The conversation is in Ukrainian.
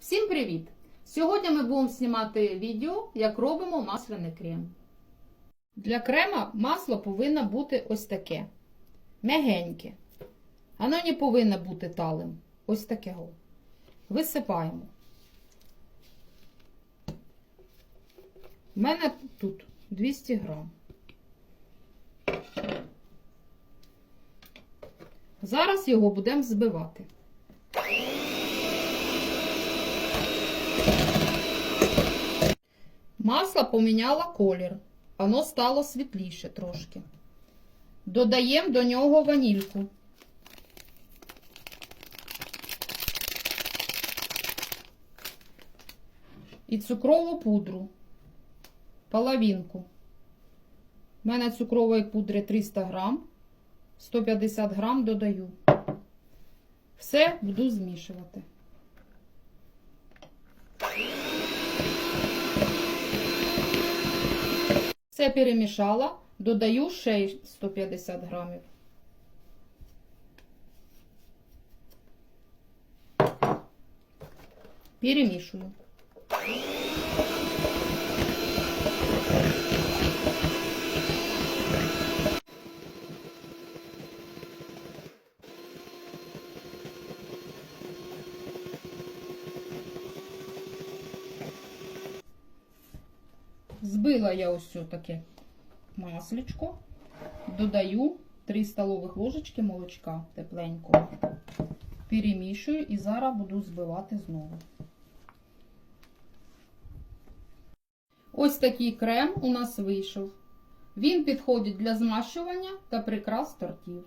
Всім привіт! Сьогодні ми будемо знімати відео, як робимо масляний крем. Для крема масло повинно бути ось таке. Мягеньке. Воно не повинно бути талим. Ось таке. Висипаємо. У мене тут 200 грам. Зараз його будемо збивати. Масло поміняло колір. Воно стало світліше трошки. Додаємо до нього ванільку. І цукрову пудру. Половинку. У мене цукрової пудри 300 грам. 150 грам додаю. Все буду змішувати. Все перемішала, додаю ще 150 грамів. Перемішую. Збила я ось таке масличко, додаю 3 столових ложечки молочка тепленького, перемішую і зараз буду збивати знову. Ось такий крем у нас вийшов. Він підходить для змащування та прикрас тортів.